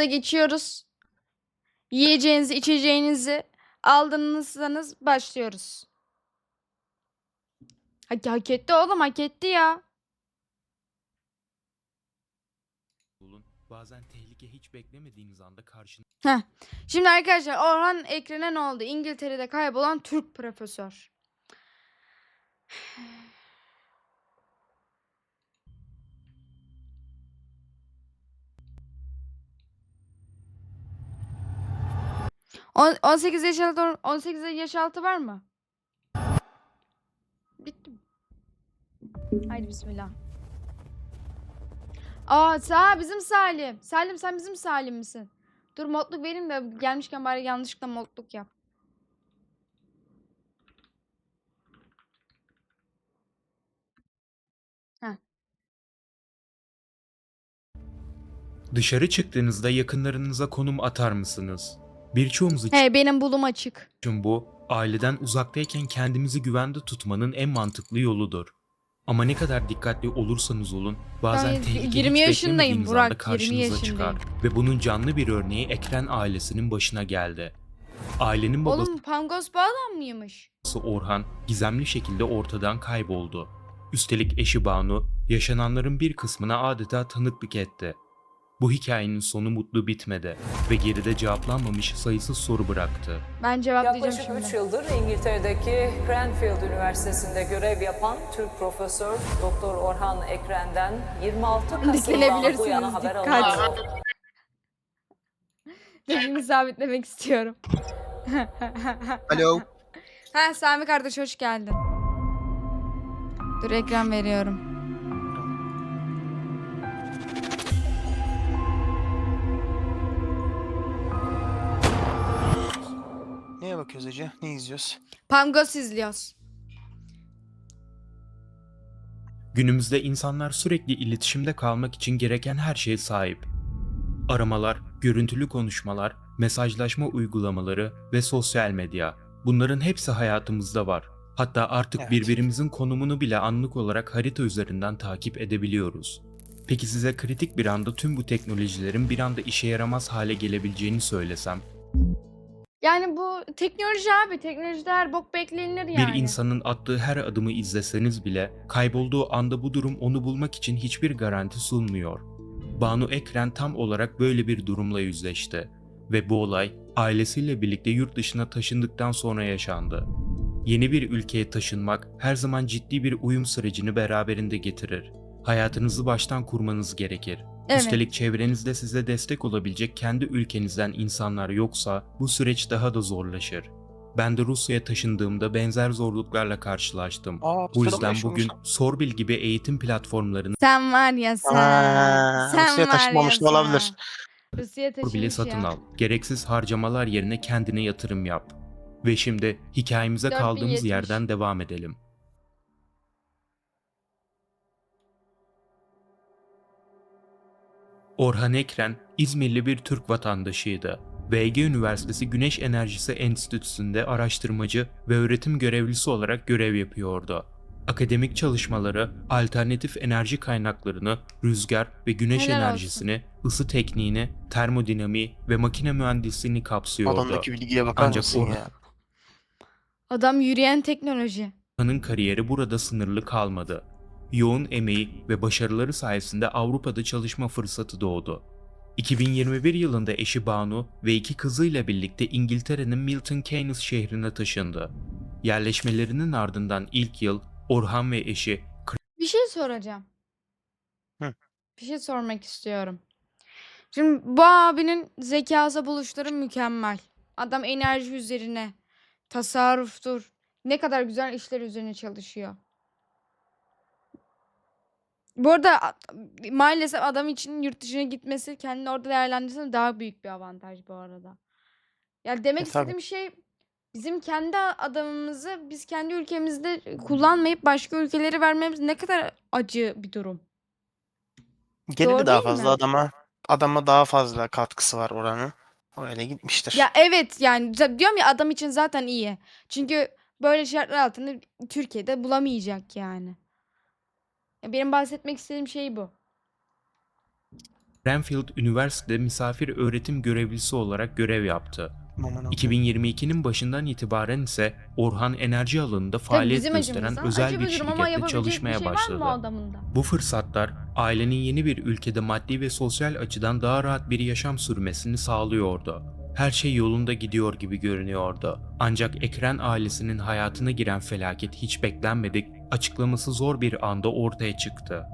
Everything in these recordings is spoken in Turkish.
Sohbetimize geçiyoruz. Yiyeceğinizi, içeceğinizi aldınızsanız başlıyoruz. Hak, hak etti oğlum hak etti ya. olun. Bazen tehlike hiç beklemediğiniz anda karşınıza Şimdi arkadaşlar Orhan Ekren'e ne oldu? İngiltere'de kaybolan Türk profesör. On- 18 yaş altı 18 yaş altı var mı? Bitti mi? Haydi bismillah. Aa sağ bizim Salim. Salim sen bizim Salim misin? Dur modluk vereyim de gelmişken bari yanlışlıkla modluk yap. Dışarı çıktığınızda yakınlarınıza konum atar mısınız? Birçoğumuz için Hey benim bulum açık. bu, aileden uzaktayken kendimizi güvende tutmanın en mantıklı yoludur. Ama ne kadar dikkatli olursanız olun, bazen Ben tehlike 20 hiç yaşındayım beklemediğiniz Burak, anda 20 karşınıza çıkar. Ve bunun canlı bir örneği Ekren ailesinin başına geldi. Ailenin babası Oğlum Pangos bu adam mıymış? Orhan gizemli şekilde ortadan kayboldu. Üstelik eşi Banu yaşananların bir kısmına adeta tanıklık etti. Bu hikayenin sonu mutlu bitmedi ve geride cevaplanmamış sayısız soru bıraktı. Ben cevaplayacağım Yaklaşık şimdi. 3 yıldır İngiltere'deki Cranfield Üniversitesi'nde görev yapan Türk profesör Doktor Orhan Ekren'den 26 Kasım'dan bu yana haber dikkat. alınıyor. Dediğimi sabitlemek istiyorum. Alo. ha Sami kardeş hoş geldin. Dur ekran veriyorum. Bakıyoruz Ece? Ne izliyoruz? Pangos izliyoruz. Günümüzde insanlar sürekli iletişimde kalmak için gereken her şeye sahip. Aramalar, görüntülü konuşmalar, mesajlaşma uygulamaları ve sosyal medya. Bunların hepsi hayatımızda var. Hatta artık Evet. birbirimizin konumunu bile anlık olarak harita üzerinden takip edebiliyoruz. Peki size kritik bir anda tüm bu teknolojilerin bir anda işe yaramaz hale gelebileceğini söylesem, Yani bu teknoloji abi. Teknolojide her bok beklenir yani. Bir insanın attığı her adımı izleseniz bile kaybolduğu anda bu durum onu bulmak için hiçbir garanti sunmuyor. Banu Ekren tam olarak böyle bir durumla yüzleşti ve bu olay ailesiyle birlikte yurt dışına taşındıktan sonra yaşandı. Yeni bir ülkeye taşınmak her zaman ciddi bir uyum sürecini beraberinde getirir. Hayatınızı baştan kurmanız gerekir. Evet. Üstelik çevrenizde size destek olabilecek kendi ülkenizden insanlar yoksa bu süreç daha da zorlaşır. Ben de Rusya'ya taşındığımda benzer zorluklarla karşılaştım. Aa, Bu yüzden bugün Sorbil gibi eğitim platformlarını Sen var ya sen. Aa, sen Rusya'ya var taşınmamış olabilir. Rusya'ya bile satın ya. al. Gereksiz harcamalar yerine kendine yatırım yap. Ve şimdi hikayemize kaldığımız 4070. yerden devam edelim. Orhan Ekren, İzmirli bir Türk vatandaşıydı. VG Üniversitesi Güneş Enerjisi Enstitüsü'nde araştırmacı ve öğretim görevlisi olarak görev yapıyordu. Akademik çalışmaları alternatif enerji kaynaklarını, rüzgar ve güneş Helal olsun. enerjisini, ısı tekniğini, termodinamiği ve makine mühendisliğini kapsıyordu. Adamdaki bilgiye bakar Ancak mısın Orhan- ya? Adam yürüyen teknoloji. Orhan'ın kariyeri burada sınırlı kalmadı. Yoğun emeği ve başarıları sayesinde Avrupa'da çalışma fırsatı doğdu. 2021 yılında eşi Banu ve iki kızıyla birlikte İngiltere'nin Milton Keynes şehrine taşındı. Yerleşmelerinin ardından ilk yıl Orhan ve eşi Bir şey soracağım. Hı. Bir şey sormak istiyorum. Şimdi bu abinin zekası buluşları mükemmel. Adam enerji üzerine, tasarruftur. Ne kadar güzel işler üzerine çalışıyor. Bu arada maalesef adam için yurt dışına gitmesi kendini orada değerlendirse daha büyük bir avantaj bu arada. Yani demek E, tabii. istediğim şey bizim kendi adamımızı biz kendi ülkemizde kullanmayıp başka ülkelere vermemiz ne kadar acı bir durum. Geliri Doğru daha fazla mi? adama. Adama daha fazla katkısı var oranın. Öyle gitmiştir. Ya evet yani diyorum ya adam için zaten iyi. Çünkü böyle şartlar altında Türkiye'de bulamayacak yani. Benim bahsetmek istediğim şey bu. Cranfield Üniversitede misafir öğretim görevlisi olarak görev yaptı. Aman Allah'ım. 2022'nin başından itibaren ise Orhan enerji alanında faaliyet bizim gösteren acımızdan özel acı bir bir durum ama şirkette yapabilecek bir çalışmaya şey var mı başladı. o adamın da? Bu fırsatlar ailenin yeni bir ülkede maddi ve sosyal açıdan daha rahat bir yaşam sürmesini sağlıyordu. Her şey yolunda gidiyor gibi görünüyordu. Ancak Ekren ailesinin hayatına giren felaket hiç beklenmedik, açıklaması zor bir anda ortaya çıktı.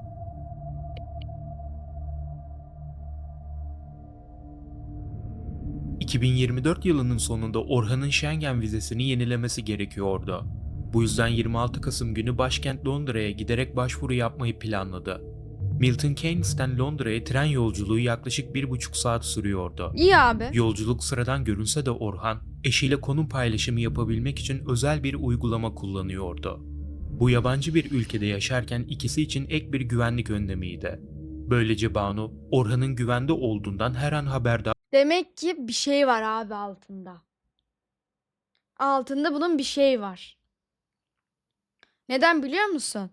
...2024 yılının sonunda Orhan'ın Schengen vizesini yenilemesi gerekiyordu. Bu yüzden 26 Kasım günü başkent Londra'ya giderek başvuru yapmayı planladı. Milton Keynes'ten Londra'ya tren yolculuğu yaklaşık bir buçuk saat sürüyordu. İyi abi. Yolculuk sıradan görünse de Orhan, eşiyle konum paylaşımı yapabilmek için özel bir uygulama kullanıyordu. Bu yabancı bir ülkede yaşarken ikisi için ek bir güvenlik önlemiydi. Böylece Banu, Orhan'ın güvende olduğundan her an haberdar Demek ki bir şey var abi altında. Altında bunun bir şey var. Neden biliyor musun?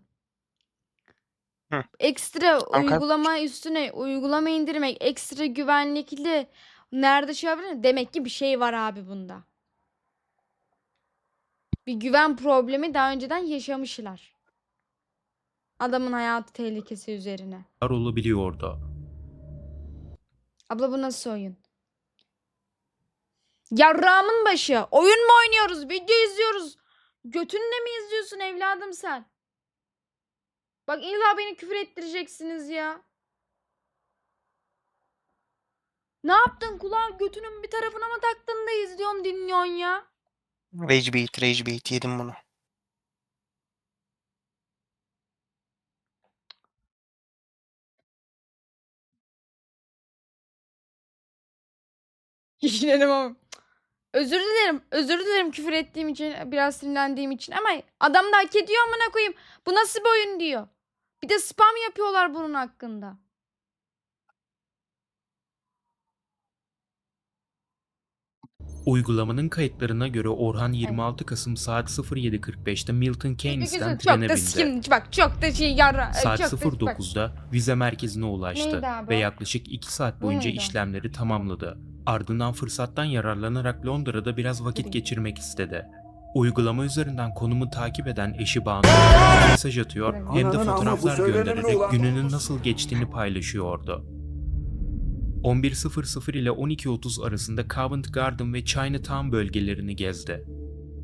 Hı. Ekstra kay- uygulama üstüne uygulama indirmek, ekstra güvenlikli nerede şey yapabilir? Demek ki bir şey var abi bunda. Bir güven problemi daha önceden yaşamışlar. Adamın hayatı tehlikesi üzerine. olabiliyordu. Abla bu nasıl oyun? Yarrağımın başı. Oyun mu oynuyoruz? Video izliyoruz. Götünle mi izliyorsun evladım sen? Bak illa beni küfür ettireceksiniz ya. Ne yaptın kulağı götünün bir tarafına mı taktın da izliyorsun dinliyorsun ya? Rage bait, rage bait yedim bunu. Kişilerim ama. Özür dilerim. Özür dilerim küfür ettiğim için, biraz sinirlendiğim için ama adam da hak ediyor amına koyayım. Bu nasıl bir oyun diyor. Bir de spam yapıyorlar bunun hakkında. Uygulamanın kayıtlarına göre Orhan 26 Kasım saat 07.45'te Milton Keynes'ten çok trene da bindi. bak çok da şey yarra. Saat çok da, bak. 09'da vize merkezine ulaştı Neydi abi ve yaklaşık 2 saat boyunca muydu? işlemleri tamamladı. Ardından fırsattan yararlanarak Londra'da biraz vakit geçirmek istedi. Uygulama üzerinden konumu takip eden eşi Banu mesaj atıyor hem de fotoğraflar göndererek gününün nasıl geçtiğini paylaşıyordu. 11.00 ile 12.30 arasında Covent Garden ve Chinatown bölgelerini gezdi.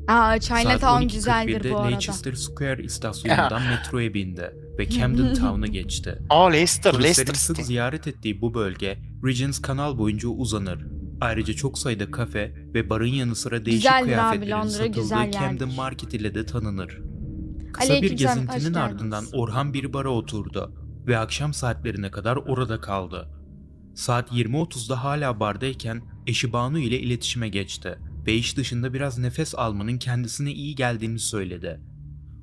Aa Saat Chinatown güzeldir 12.41'de bu arada. Leicester Square istasyonundan metroya bindi ve Camden Town'a geçti. Aa Leicester, Leicester sık City. ziyaret ettiği bu bölge Regents Kanal boyunca uzanır. Ayrıca çok sayıda kafe ve barın yanı sıra değişik Güzeldir abi, kıyafetlerin Londra satıldığı güzel Camden. Market ile de tanınır. Kısa bir Aleykümselam, hoş gezintinin ardından geldiniz. Orhan bir bara oturdu ve akşam saatlerine kadar orada kaldı. Saat 20.30'da hala bardayken eşi Banu ile iletişime geçti ve iş dışında biraz nefes almanın kendisine iyi geldiğini söyledi.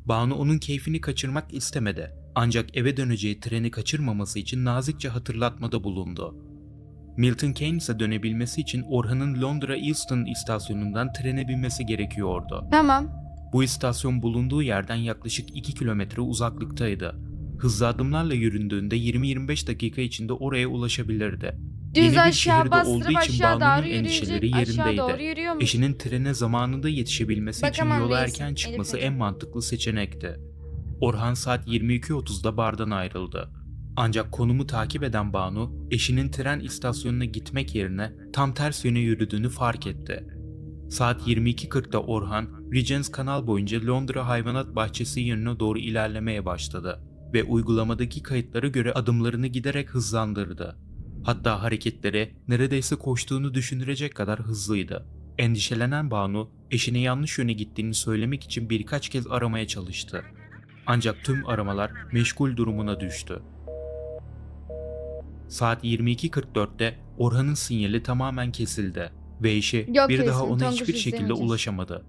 Banu onun keyfini kaçırmak istemedi. Ancak eve döneceği treni kaçırmaması için nazikçe hatırlatmada bulundu. Milton Keynes'e dönebilmesi için Orhan'ın Londra Euston istasyonundan trene binmesi gerekiyordu. Tamam. Bu istasyon bulunduğu yerden yaklaşık 2 kilometre uzaklıktaydı. Hızlı adımlarla yüründüğünde 20-25 dakika içinde oraya ulaşabilirdi. Düz Yeni bir aşağı şehirde bastırıp olduğu için aşağı Banu'nun endişeleri yürüyecek. Aşağı doğru yerindeydi. yürüyormuş. Eşinin trene zamanında yetişebilmesi için Bakamam yola erken çıkması Elif'e. en mantıklı seçenekti. Orhan saat 22.30'da bardan ayrıldı. Ancak konumu takip eden Banu, eşinin tren istasyonuna gitmek yerine tam ters yöne yürüdüğünü fark etti. Saat 22.40'da Orhan, Regents Kanal boyunca Londra Hayvanat Bahçesi yönüne doğru ilerlemeye başladı ve uygulamadaki kayıtlara göre adımlarını giderek hızlandırdı. Hatta hareketleri neredeyse koştuğunu düşündürecek kadar hızlıydı. Endişelenen Banu, eşine yanlış yöne gittiğini söylemek için birkaç kez aramaya çalıştı. Ancak tüm aramalar meşgul durumuna düştü. Saat 22.44'te Orhan'ın sinyali tamamen kesildi ve eşi Yok bir daha kesin, ona hiçbir şekilde izlemeyeceğiz. ulaşamadı.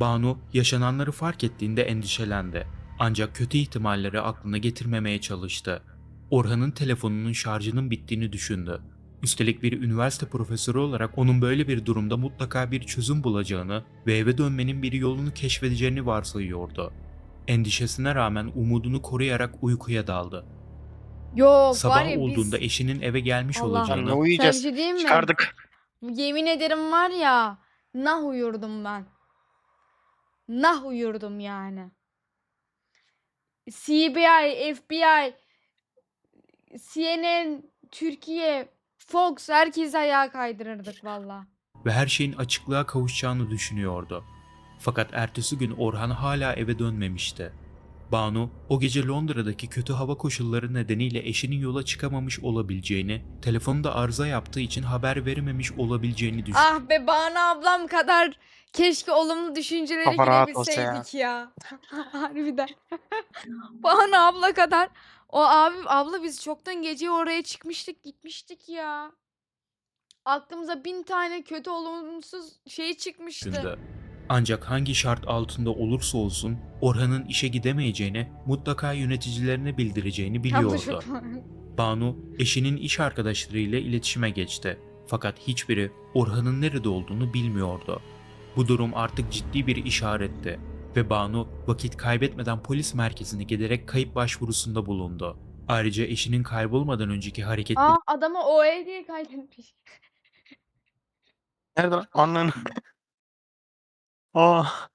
Banu yaşananları fark ettiğinde endişelendi. Ancak kötü ihtimalleri aklına getirmemeye çalıştı. Orhan'ın telefonunun şarjının bittiğini düşündü. Üstelik bir üniversite profesörü olarak onun böyle bir durumda mutlaka bir çözüm bulacağını ve eve dönmenin bir yolunu keşfedeceğini varsayıyordu. Endişesine rağmen umudunu koruyarak uykuya daldı. Yok var Sabah ya olduğunda biz... eşinin eve gelmiş Allah. Ne olacağını, Sana bir uyuyacağız? şey diyeyim mi? Çıkardık. Yemin ederim var ya nah uyurdum ben. Nah uyurdum yani. CBI, FBI, CNN, Türkiye, Fox herkes ayağa kaydırırdık valla. ve her şeyin açıklığa kavuşacağını düşünüyordu. Fakat ertesi gün Orhan hala eve dönmemişti. Banu o gece Londra'daki kötü hava koşulları nedeniyle eşinin yola çıkamamış olabileceğini, telefonu da arıza yaptığı için haber verememiş olabileceğini düşündü. Ah be Banu ablam kadar keşke olumlu düşüncelere Kafa rahat olsa ya. girebilseydik ya. Harbiden. Banu abla kadar. O abi abla biz çoktan gece oraya çıkmıştık gitmiştik ya. Aklımıza bin tane kötü olumsuz şey çıkmıştı. Ancak hangi şart altında olursa olsun Orhan'ın işe gidemeyeceğini mutlaka yöneticilerine bildireceğini biliyordu. Banu eşinin iş arkadaşlarıyla iletişime geçti. Fakat hiçbiri Orhan'ın nerede olduğunu bilmiyordu. Bu durum artık ciddi bir işaretti ve Banu vakit kaybetmeden polis merkezine giderek kayıp başvurusunda bulundu. Ayrıca eşinin kaybolmadan önceki hareketleri Aa adama OE diye kaydetmiş. Nerede lan? Oh.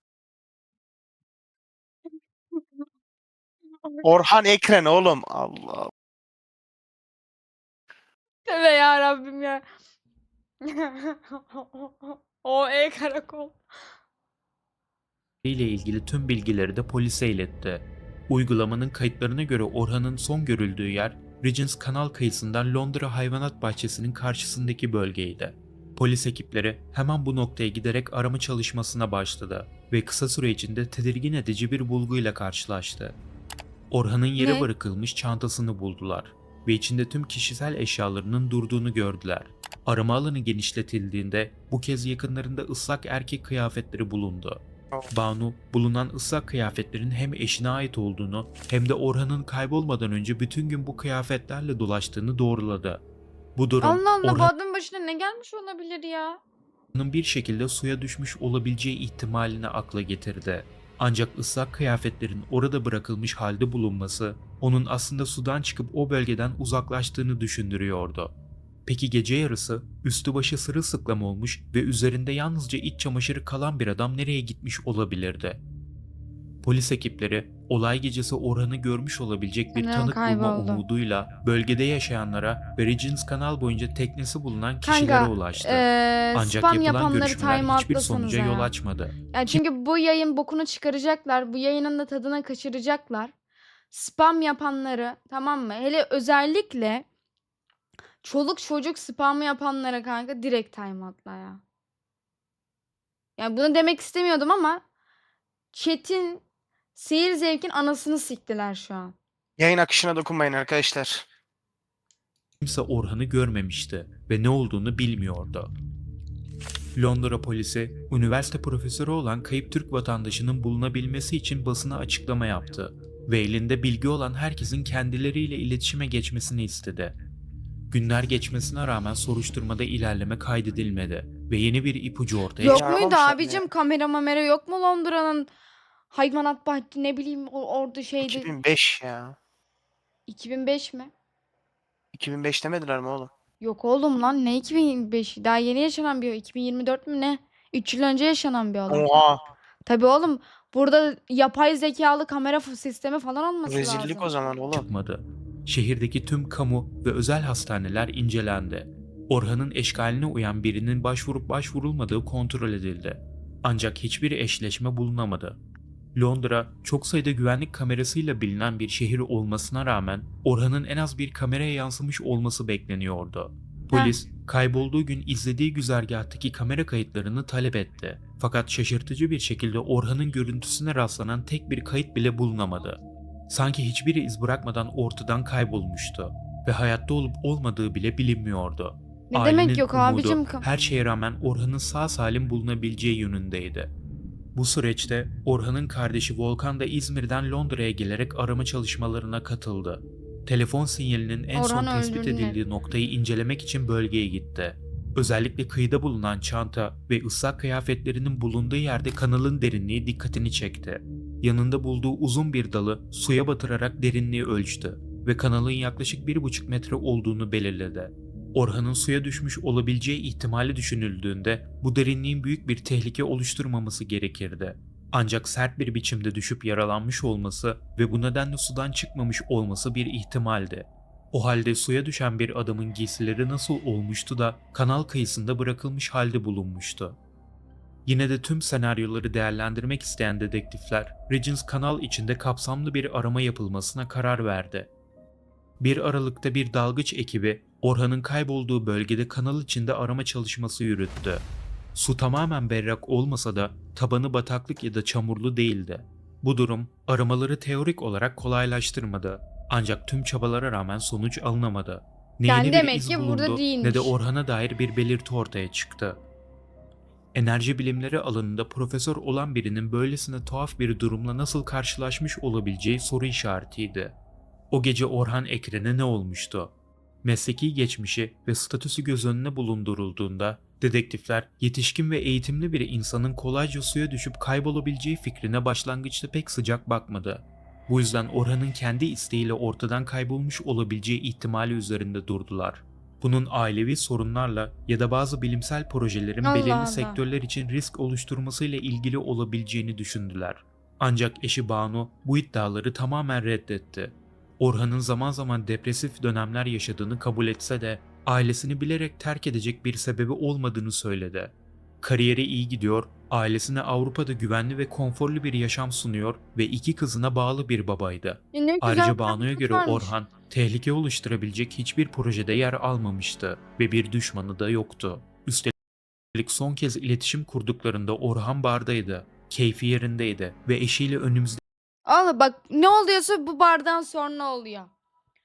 Orhan Ekren oğlum. Allah. Tövbe ya Rabbim ya. OE karakol. ile ilgili tüm bilgileri de polise iletti. Uygulamanın kayıtlarına göre Orhan'ın son görüldüğü yer Regents Kanal kıyısından Londra Hayvanat Bahçesi'nin karşısındaki bölgeydi. Polis ekipleri hemen bu noktaya giderek arama çalışmasına başladı ve kısa süre içinde tedirgin edici bir bulguyla karşılaştı. Orhan'ın yere Ne? bırakılmış çantasını buldular ve içinde tüm kişisel eşyalarının durduğunu gördüler. Arama alanı genişletildiğinde bu kez yakınlarında ıslak erkek kıyafetleri bulundu. Banu bulunan ıslak kıyafetlerin hem eşine ait olduğunu hem de Orhan'ın kaybolmadan önce bütün gün bu kıyafetlerle dolaştığını doğruladı. Bu durum Allah Allah bu adamın başına ne gelmiş olabilir ya? bir şekilde suya düşmüş olabileceği ihtimalini akla getirdi. Ancak ıslak kıyafetlerin orada bırakılmış halde bulunması onun aslında sudan çıkıp o bölgeden uzaklaştığını düşündürüyordu. Peki gece yarısı üstü başı sırılsıklam olmuş ve üzerinde yalnızca iç çamaşırı kalan bir adam nereye gitmiş olabilirdi? Polis ekipleri olay gecesi Orhan'ı görmüş olabilecek bir Sanırım tanık bulma kayboldu. umuduyla bölgede yaşayanlara ve Regents Kanal boyunca teknesi bulunan kişilere Kanka ulaştı. eee Ancak spam yapılan yapanları görüşmeler time hiçbir atlasanıza sonuca ya. yol açmadı. Yani çünkü bu yayın bokunu çıkaracaklar. Bu yayının da tadına kaçıracaklar. Spam yapanları tamam mı? Hele özellikle çoluk çocuk spamı yapanlara kanka direkt time atla ya. Yani bunu demek istemiyordum ama chat'in seyir zevkin anasını siktiler şu an. Yayın akışına dokunmayın arkadaşlar. Kimse Orhan'ı görmemişti ve ne olduğunu bilmiyordu. Londra polisi, üniversite profesörü olan kayıp Türk vatandaşının bulunabilmesi için basına açıklama yaptı ve elinde bilgi olan herkesin kendileriyle iletişime geçmesini istedi. Günler geçmesine rağmen soruşturmada ilerleme kaydedilmedi ve yeni bir ipucu ortaya Yok çıktı. muydu Çağırmamışlar mı abicim ya? kamera mamera yok mu Londra'nın hayvanat bahçesi ne bileyim o- orada şeydi 2005 ya. 2005 mi? 2005 demediler mi oğlum? Yok oğlum lan ne 2005 daha yeni yaşanan bir 2024 mü ne? 3 yıl önce yaşanan bir olay. Oha. Tabii oğlum burada yapay zekalı kamera f- sistemi falan olması Rezillik lazım. o zaman oğlum. çıkmadı. Şehirdeki tüm kamu ve özel hastaneler incelendi. Orhan'ın eşkaline uyan birinin başvurup başvurulmadığı kontrol edildi. Ancak hiçbir eşleşme bulunamadı. Londra çok sayıda güvenlik kamerasıyla bilinen bir şehir olmasına rağmen Orhan'ın en az bir kameraya yansımış olması bekleniyordu. Polis kaybolduğu gün izlediği güzergahtaki kamera kayıtlarını talep etti. Fakat şaşırtıcı bir şekilde Orhan'ın görüntüsüne rastlanan tek bir kayıt bile bulunamadı. Sanki hiçbir iz bırakmadan ortadan kaybolmuştu ve hayatta olup olmadığı bile bilinmiyordu. Ne Ailenin demek yok umudu abicim? Her şeye rağmen Orhan'ın sağ salim bulunabileceği yönündeydi. Bu süreçte Orhan'ın kardeşi Volkan da İzmir'den Londra'ya gelerek arama çalışmalarına katıldı. Telefon sinyalinin en son Orhan tespit öldürdüler. edildiği noktayı incelemek için bölgeye gitti. Özellikle kıyıda bulunan çanta ve ıslak kıyafetlerinin bulunduğu yerde kanalın derinliği dikkatini çekti. Yanında bulduğu uzun bir dalı suya batırarak derinliği ölçtü. ve kanalın yaklaşık 1,5 metre olduğunu belirledi. Orhan'ın suya düşmüş olabileceği ihtimali düşünüldüğünde bu derinliğin büyük bir tehlike oluşturmaması gerekirdi. Ancak sert bir biçimde düşüp yaralanmış olması ve bu nedenle sudan çıkmamış olması bir ihtimaldi. O halde suya düşen bir adamın giysileri nasıl olmuştu da kanal kıyısında bırakılmış halde bulunmuştu? Yine de tüm senaryoları değerlendirmek isteyen dedektifler, Regents kanal içinde kapsamlı bir arama yapılmasına karar verdi. 1 Aralık'ta bir dalgıç ekibi Orhan'ın kaybolduğu bölgede kanal içinde arama çalışması yürüttü. Su tamamen berrak olmasa da tabanı bataklık ya da çamurlu değildi. Bu durum aramaları teorik olarak kolaylaştırmadı. Ancak tüm çabalara rağmen sonuç alınamadı. Ne Yani yeni bir demek iz ki burada bulundu, değilmiş. ne de Orhan'a dair bir belirti ortaya çıktı. Enerji bilimleri alanında profesör olan birinin böylesine tuhaf bir durumla nasıl karşılaşmış olabileceği soru işaretiydi. O gece Orhan Ekren'e ne olmuştu? Mesleki geçmişi ve statüsü göz önüne bulundurulduğunda dedektifler yetişkin ve eğitimli bir insanın kolayca suya düşüp kaybolabileceği fikrine başlangıçta pek sıcak bakmadı. Bu yüzden Orhan'ın kendi isteğiyle ortadan kaybolmuş olabileceği ihtimali üzerinde durdular. Bunun ailevi sorunlarla ya da bazı bilimsel projelerin Allah belirli Allah. sektörler için risk oluşturmasıyla ilgili olabileceğini düşündüler. Ancak eşi Banu bu iddiaları tamamen reddetti. Orhan'ın zaman zaman depresif dönemler yaşadığını kabul etse de ailesini bilerek terk edecek bir sebebi olmadığını söyledi. Kariyeri iyi gidiyor, ailesine Avrupa'da güvenli ve konforlu bir yaşam sunuyor ve iki kızına bağlı bir babaydı. Ya ne Ayrıca Banu'ya göre varmış. Orhan tehlike oluşturabilecek hiçbir projede yer almamıştı ve bir düşmanı da yoktu. Üstelik son kez iletişim kurduklarında Orhan bardaydı, keyfi yerindeydi ve eşiyle önümüzdeki Allah bak ne oluyorsa bu bardan sonra oluyor.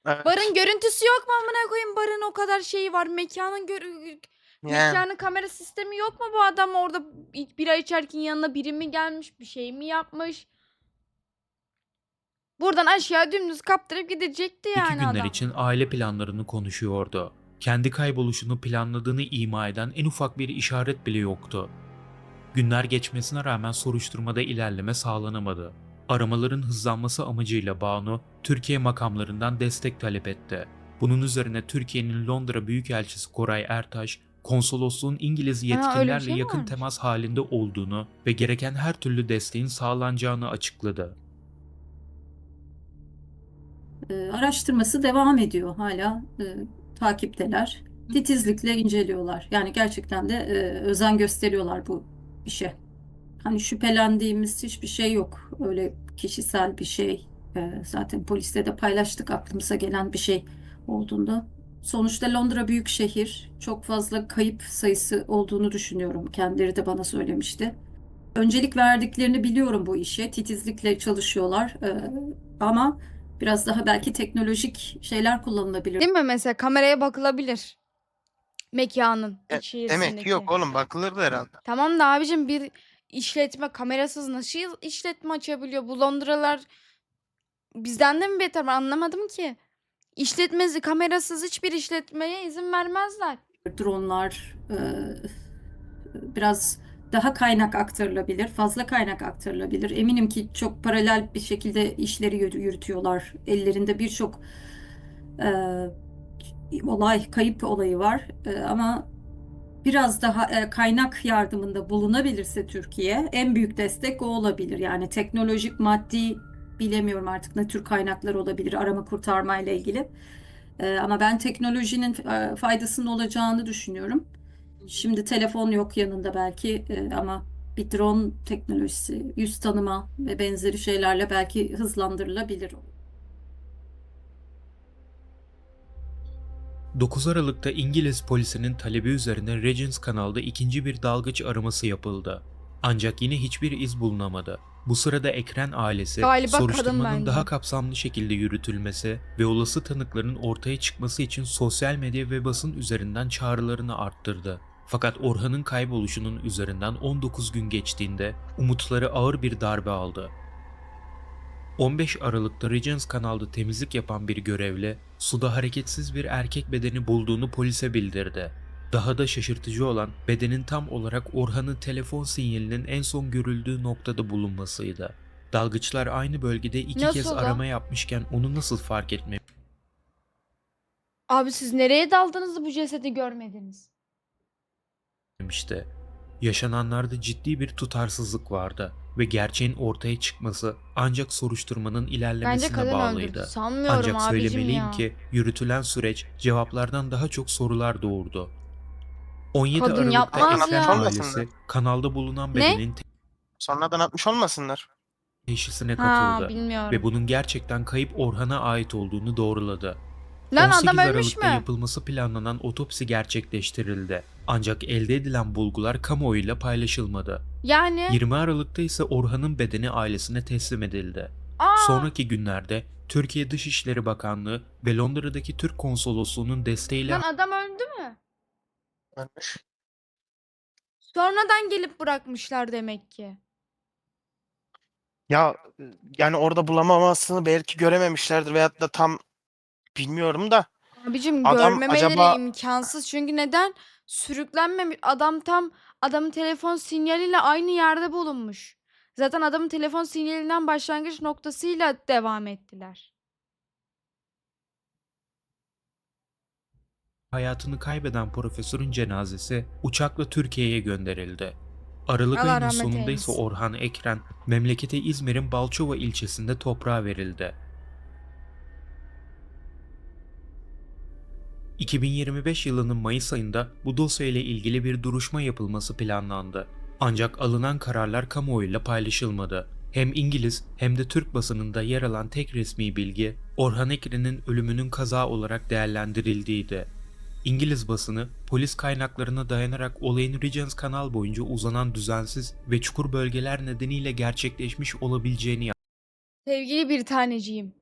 Evet. Barın görüntüsü yok mu amına koyayım? Barın o kadar şeyi var. Mekanın gör Yani mekanın kamera sistemi yok mu bu adam orada ilk bira içerken yanına biri mi gelmiş, bir şey mi yapmış? Buradan aşağı dümdüz kaptırıp gidecekti yani günler adam. için aile planlarını konuşuyordu. Kendi kayboluşunu planladığını ima eden en ufak bir işaret bile yoktu. Günler geçmesine rağmen soruşturmada ilerleme sağlanamadı. Aramaların hızlanması amacıyla Banu, Türkiye makamlarından destek talep etti. Bunun üzerine Türkiye'nin Londra Büyükelçisi Koray Ertaş, konsolosluğun İngiliz bir yetkililerle şey yakın varmış? temas halinde olduğunu ve gereken her türlü desteğin sağlanacağını açıkladı. E, araştırması devam ediyor hala e, takipteler. Titizlikle inceliyorlar. Yani gerçekten de e, özen gösteriyorlar bu işe. Hani şüphelendiğimiz hiçbir şey yok. Öyle kişisel bir şey. E, zaten poliste de paylaştık aklımıza gelen bir şey olduğunda. Sonuçta Londra büyük şehir. Çok fazla kayıp sayısı olduğunu düşünüyorum. Kendileri de bana söylemişti. Öncelik verdiklerini biliyorum bu işe. Titizlikle çalışıyorlar. E, ama biraz daha belki teknolojik şeyler kullanılabilir. Değil mi mesela kameraya bakılabilir. Mekanın E, içerisindeki. demek ki yok oğlum bakılırdı herhalde. Tamam da abicim bir işletme kamerasız nasıl işletme açabiliyor? Bu Londralar bizden de mi beter? Ben anlamadım ki. İşletmesi kamerasız hiçbir işletmeye izin vermezler. dronlar e, biraz daha kaynak aktarılabilir, fazla kaynak aktarılabilir. Eminim ki çok paralel bir şekilde işleri yürü- yürütüyorlar. Ellerinde birçok e, olay, kayıp olayı var. E, ama biraz daha e, kaynak yardımında bulunabilirse Türkiye en büyük destek o olabilir. Yani teknolojik, maddi bilemiyorum artık ne tür kaynaklar olabilir arama kurtarma ile ilgili. Ee, ama ben teknolojinin e, faydasının olacağını düşünüyorum. Şimdi telefon yok yanında belki e, ama bir drone teknolojisi, yüz tanıma ve benzeri şeylerle belki hızlandırılabilir. 9 Aralık'ta İngiliz polisinin talebi üzerine Regents kanalda ikinci bir dalgıç araması yapıldı. Ancak yine hiçbir iz bulunamadı. Bu sırada Ekren ailesi Galiba soruşturmanın daha kapsamlı şekilde yürütülmesi ve olası tanıkların ortaya çıkması için sosyal medya ve basın üzerinden çağrılarını arttırdı. Fakat Orhan'ın kayboluşunun üzerinden 19 gün geçtiğinde umutları ağır bir darbe aldı. 15 Aralık'ta Regents kanalda temizlik yapan bir görevli, suda hareketsiz bir erkek bedeni bulduğunu polise bildirdi. Daha da şaşırtıcı olan bedenin tam olarak Orhan'ın telefon sinyalinin en son görüldüğü noktada bulunmasıydı. Dalgıçlar aynı bölgede iki Nasıl kez lan? arama yapmışken onu nasıl fark etme Abi siz nereye daldınız da bu cesedi görmediniz? demişti. Yaşananlarda ciddi bir tutarsızlık vardı ve gerçeğin ortaya çıkması ancak soruşturmanın Bence ilerlemesine kadın öldürdü. bağlıydı. Sanmıyorum Ancak abicim söylemeliyim ya. ki yürütülen süreç cevaplardan daha çok sorular doğurdu. 17 Kadın Aralık'ta yapmaz ya. ailesi kanalda bulunan Ne? bedenin Sonradan atmış olmasınlar. teşhisine Ha katıldı bilmiyorum. ve bunun gerçekten kayıp Orhan'a ait olduğunu doğruladı. Lan 18 adam ölmüş Aralık'ta mü? yapılması planlanan otopsi gerçekleştirildi. Ancak elde edilen bulgular kamuoyuyla paylaşılmadı. Yani 20 Aralık'ta ise Orhan'ın bedeni ailesine teslim edildi. aa, Sonraki günlerde Türkiye Dışişleri Bakanlığı ve Londra'daki Türk Konsolosluğu'nun desteğiyle lan adam öldü mü? Ölmüş. Sonradan gelip bırakmışlar demek ki. Ya yani orada bulamamasını belki görememişlerdir veyahut da tam bilmiyorum da. Abicim Adam görmemeleri acaba- imkansız. Çünkü neden? Sürüklenmemiş. Adam tam adamın telefon sinyaliyle aynı yerde bulunmuş. Zaten adamın telefon sinyalinden başlangıç noktasıyla devam ettiler. hayatını kaybeden profesörün cenazesi uçakla Türkiye'ye gönderildi. Aralık Allah ayının rahmet sonunda ise eylesin. Orhan Ekren memleketi İzmir'in Balçova ilçesinde toprağa verildi. 2025 yılının Mayıs ayında bu dosyayla ilgili bir duruşma yapılması planlandı. Ancak alınan kararlar kamuoyuyla paylaşılmadı. Hem İngiliz hem de Türk basınında yer alan tek resmi bilgi Orhan Ekren'in ölümünün kaza olarak değerlendirildiğiydi. İngiliz basını polis kaynaklarına dayanarak olayın Regents Kanal boyunca uzanan düzensiz ve çukur bölgeler nedeniyle gerçekleşmiş olabileceğini Sevgili bir taneciğim.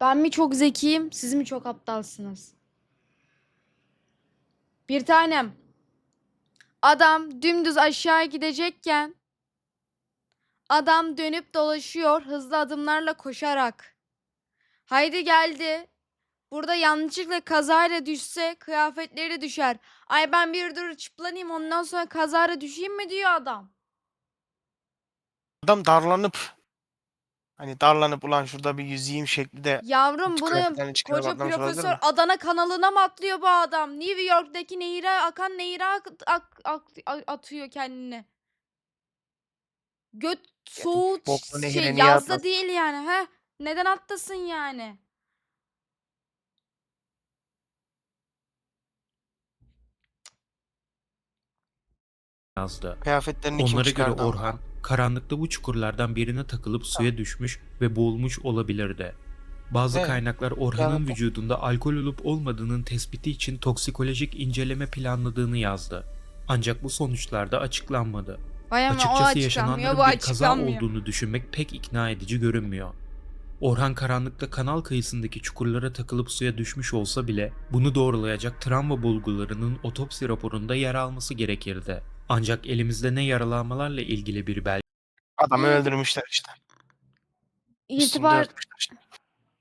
Ben mi çok zekiyim, siz mi çok aptalsınız? Bir tanem. Adam dümdüz aşağı gidecekken adam dönüp dolaşıyor hızlı adımlarla koşarak. Haydi geldi. Burada yanlışlıkla kazayla düşse kıyafetleri düşer. Ay ben bir dur çıplanayım ondan sonra kazara düşeyim mi diyor adam. Adam darlanıp hani darlanıp ulan şurada bir yüzeyim şekli de Yavrum bunu koca profesör? Adana kanalına mı atlıyor bu adam? New York'taki nehire akan nehire ak- ak- ak- atıyor kendini. Göt soğut boklu şey yazda değil yani he? Neden atlasın yani? yazdı. kıyafetlerini kim Onlara göre çıkardı ama? Orhan karanlıkta bu çukurlardan birine takılıp suya düşmüş ve boğulmuş olabilirdi. Bazı Evet. kaynaklar Orhan'ın Yani- vücudunda alkol olup olmadığının tespiti için toksikolojik inceleme planladığını yazdı. Ancak bu sonuçlarda açıklanmadı. Vay ama Açıkçası yaşananların bir kaza olduğunu düşünmek pek ikna edici görünmüyor. Orhan karanlıkta kanal kıyısındaki çukurlara takılıp suya düşmüş olsa bile bunu doğrulayacak travma bulgularının otopsi raporunda yer alması gerekirdi. Ancak elimizde ne yaralanmalarla ilgili bir belge Adamı öldürmüşler işte. Üstünde örtmüşler işte.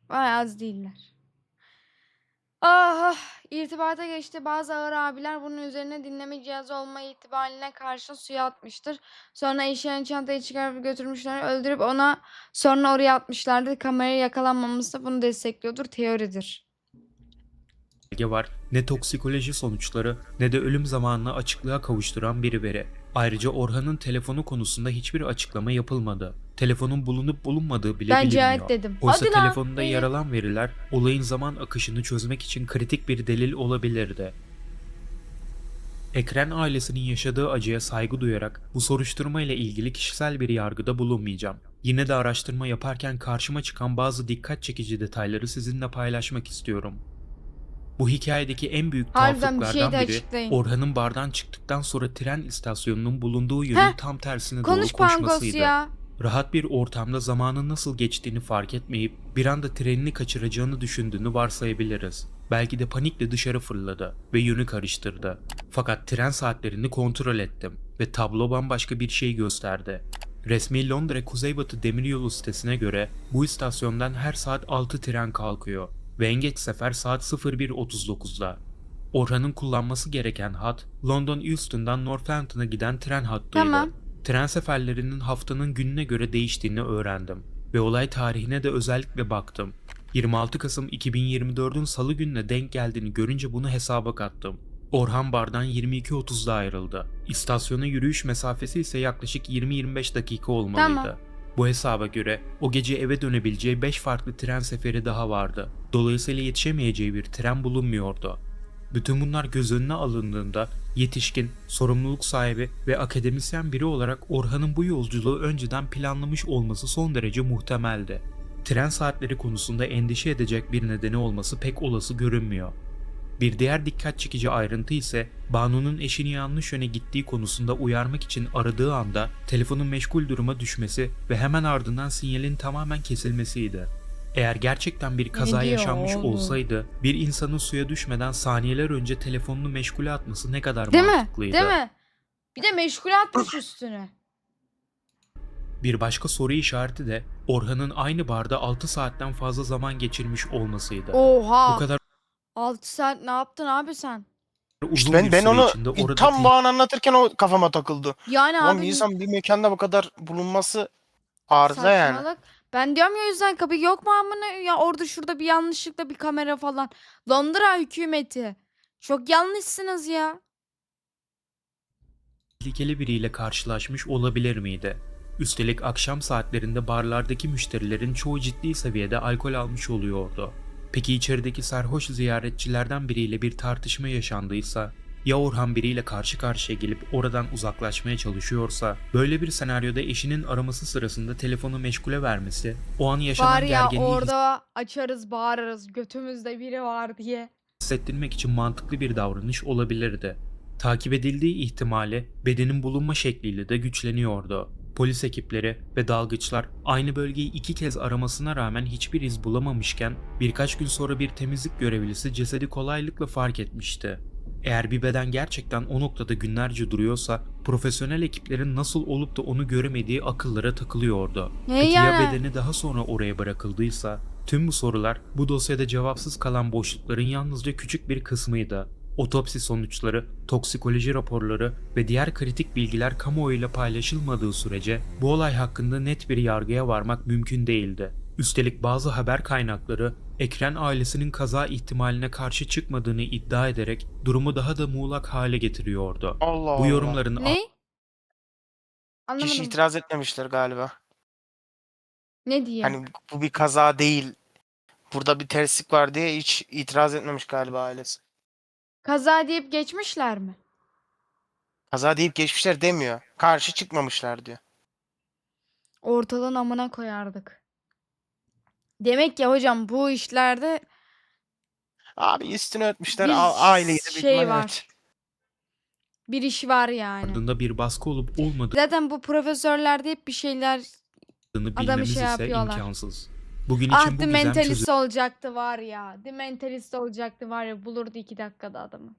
Vay az değiller. Ah, ah, irtibata geçti. Bazı ağır abiler bunun üzerine dinleme cihazı olma ihtimaline karşı suya atmıştır. Sonra eşeğin çantayı çıkarıp götürmüşler, öldürüp ona sonra oraya atmışlardı. Kameraya yakalanmaması da bunu destekliyordur. Teoridir. Var, ne toksikoloji sonuçları ne de ölüm zamanını açıklığa kavuşturan bir veri. Ayrıca Orhan'ın telefonu konusunda hiçbir açıklama yapılmadı. Telefonun bulunup bulunmadığı bile Ben bilinmiyor. Dedim. Oysa Hadi lan, telefonunda iyi. yer alan veriler olayın zaman akışını çözmek için kritik bir delil olabilirdi. Ekren ailesinin yaşadığı acıya saygı duyarak bu soruşturma ile ilgili kişisel bir yargıda bulunmayacağım. Yine de araştırma yaparken karşıma çıkan bazı dikkat çekici detayları sizinle paylaşmak istiyorum. Bu hikayedeki en büyük Harbiden bir şey de biri açıklayın. Orhan'ın bardan çıktıktan sonra tren istasyonunun bulunduğu yönün Heh, tam tersine Konuş doğru Pangos koşmasıydı. ya. Rahat bir ortamda zamanın nasıl geçtiğini fark etmeyip bir anda trenini kaçıracağını düşündüğünü varsayabiliriz. Belki de panikle dışarı fırladı ve yönü karıştırdı. Fakat tren saatlerini kontrol ettim ve tablo bambaşka bir şey gösterdi. Resmi Londra Kuzeybatı Demiryolu sitesine göre bu istasyondan her saat 6 tren kalkıyor ve en geç sefer saat 01.39'da. Orhan'ın kullanması gereken hat London Euston'dan Northampton'a giden tren hattıydı. Tamam. Tren seferlerinin haftanın gününe göre değiştiğini öğrendim ve olay tarihine de özellikle baktım. 26 Kasım 2024'ün salı gününe denk geldiğini görünce bunu hesaba kattım. Orhan Bar'dan 22.30'da ayrıldı. İstasyona yürüyüş mesafesi ise yaklaşık 20-25 dakika olmalıydı. Tamam. Bu hesaba göre o gece eve dönebileceği 5 farklı tren seferi daha vardı. Dolayısıyla yetişemeyeceği bir tren bulunmuyordu. Bütün bunlar göz önüne alındığında yetişkin, sorumluluk sahibi ve akademisyen biri olarak Orhan'ın bu yolculuğu önceden planlamış olması son derece muhtemeldi. Tren saatleri konusunda endişe edecek bir nedeni olması pek olası görünmüyor. Bir diğer dikkat çekici ayrıntı ise Banu'nun eşini yanlış yöne gittiği konusunda uyarmak için aradığı anda telefonun meşgul duruma düşmesi ve hemen ardından sinyalin tamamen kesilmesiydi. Eğer gerçekten bir kaza diyor yaşanmış oğlum? olsaydı bir insanın suya düşmeden saniyeler önce telefonunu meşgule atması ne kadar Değil mi? mantıklıydı. Değil mi? Bir de meşgule atmış üstüne. Bir başka soru işareti de Orhan'ın aynı barda 6 saatten fazla zaman geçirmiş olmasıydı. Oha. Bu kadar 6 saat ne yaptın abi sen? uzun İşte ben, bir ben süre onu içinde orada tam bu an anlatırken o kafama takıldı. Yani Ulan abi bir insan bir mekanda bu kadar bulunması arıza yani. saçmalık. Ben diyorum ya o yüzden kapı yok mu amına ya orada şurada bir yanlışlıkla bir kamera falan. Londra hükümeti. Çok yanlışsınız ya. tehlikeli biriyle karşılaşmış olabilir miydi? Üstelik akşam saatlerinde barlardaki müşterilerin çoğu ciddi seviyede alkol almış oluyordu. Peki içerideki sarhoş ziyaretçilerden biriyle bir tartışma yaşandıysa, ya Orhan biriyle karşı karşıya gelip oradan uzaklaşmaya çalışıyorsa, böyle bir senaryoda eşinin araması sırasında telefonu meşgule vermesi, o an yaşanan Var ya gerginliği orada açarız bağırırız götümüzde biri var diye. hissettirmek için mantıklı bir davranış olabilirdi. Takip edildiği ihtimali bedenin bulunma şekliyle de güçleniyordu. Polis ekipleri ve dalgıçlar aynı bölgeyi iki kez aramasına rağmen hiçbir iz bulamamışken birkaç gün sonra bir temizlik görevlisi cesedi kolaylıkla fark etmişti. Eğer bir beden gerçekten o noktada günlerce duruyorsa profesyonel ekiplerin nasıl olup da onu göremediği akıllara takılıyordu. Ne Peki ya yani? bedeni daha sonra oraya bırakıldıysa? Tüm bu sorular bu dosyada cevapsız kalan boşlukların yalnızca küçük bir kısmıydı. Otopsi sonuçları, toksikoloji raporları ve diğer kritik bilgiler kamuoyuyla paylaşılmadığı sürece bu olay hakkında net bir yargıya varmak mümkün değildi. Üstelik bazı haber kaynakları Ekren ailesinin kaza ihtimaline karşı çıkmadığını iddia ederek durumu daha da muğlak hale getiriyordu. Allah Allah. Bu yorumların Ne? Hiç Anlamadım. itiraz etmemişler galiba. Ne diye? Hani bu bir kaza değil. Burada bir terslik var diye hiç itiraz etmemiş galiba ailesi. Kaza deyip geçmişler mi? Kaza deyip geçmişler demiyor. Karşı çıkmamışlar diyor. Ortalığın amına koyardık. Demek ki hocam bu işlerde Abi üstüne ötmüşler. Bir a- aileyi de büyük şey ihtimalle var. evet. bir iş var yani. ardında bir baskı olup olmadığını Zaten bu profesörlerde hep bir şeyler bilmemiz şey ise yapıyorlar. imkansız. Bugün ah için bu The gizem Mentalist olacaktı var ya. The Mentalist olacaktı var ya bulurdu iki dakikada adamı.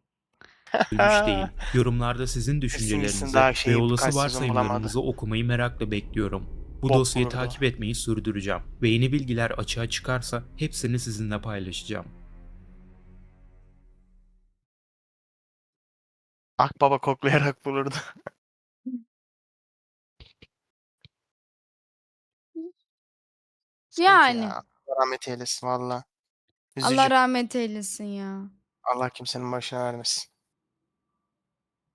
değil. Yorumlarda sizin düşüncelerinizi daha ve olası birkaç sezon varsayımlarınızı okumayı merakla bekliyorum. Bu Bok dosyayı bulurdu. takip etmeyi sürdüreceğim ve yeni bilgiler açığa çıkarsa hepsini sizinle paylaşacağım. Akbaba koklayarak bulurdu. Yani. ya. Allah rahmet eylesin valla. Üzücü. Allah rahmet eylesin ya. Allah kimsenin başına vermesin.